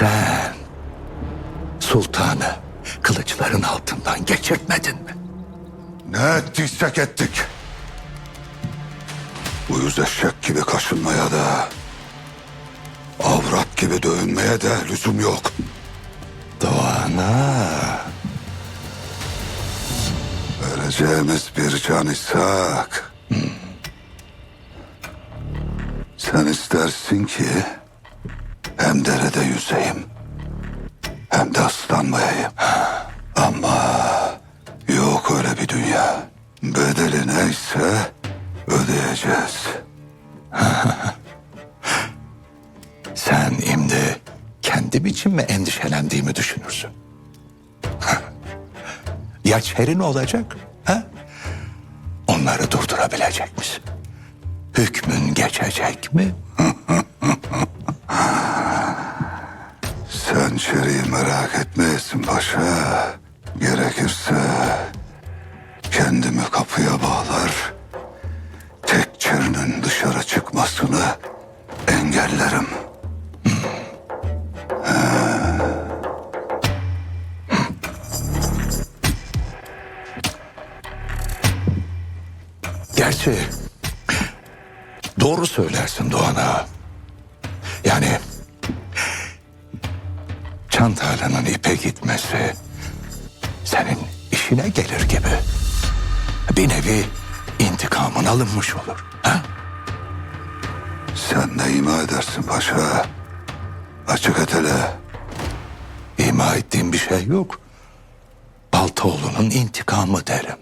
Sen sultanı kılıçların altından geçirtmedin mi? Ne ettiysek ettik. Uyuz eşek gibi kaşınmaya da... ...avrat gibi dövünmeye de lüzum yok. Doğana. Vereceğimiz bir can İshak. Sen istersin ki... derede yüzeyim... ...hem de ıslanmayayım. Ama... ...yok öyle bir dünya. Bedeli neyse... ...ödeyeceğiz. Sen şimdi kendim için mi endişelendiğimi düşünürsün? ya çerin olacak? Ha? Onları durdurabilecek misin? Hükmün geçecek mi? Çeri'yi merak etmeyesin paşa. Gerekirse kendimi kapıya bağlar. Tek Çeri'nin dışarı çıkmasını engellerim. Gerçi doğru söylersin Doğan Ağa. Yani Çantarlı'nın ipe gitmesi senin işine gelir gibi. Bir nevi intikamın alınmış olur. Ha? Sen ne ima edersin paşa? Açık et hele. İma ettiğim bir şey yok. Baltaoğlu'nun intikamı derim.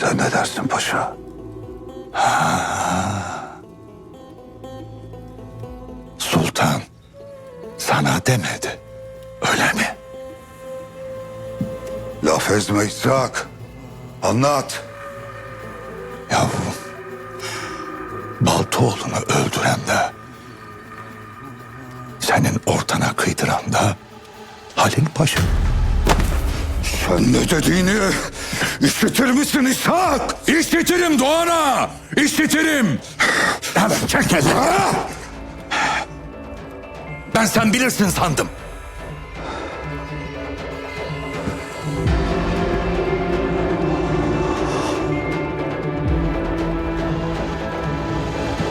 Sen ne dersin paşa? Sultan sana demedi. Öyle mi? Laf ezme İshak. Anlat. Yavrum, Baltaoğlu'nu öldüren de, senin ortana kıydıran da Halil Paşa. Sen ne dediğini işitir misin İshak? İşitirim Doğan'a, işitirim. Hemen çek elini. Ben sen bilirsin sandım.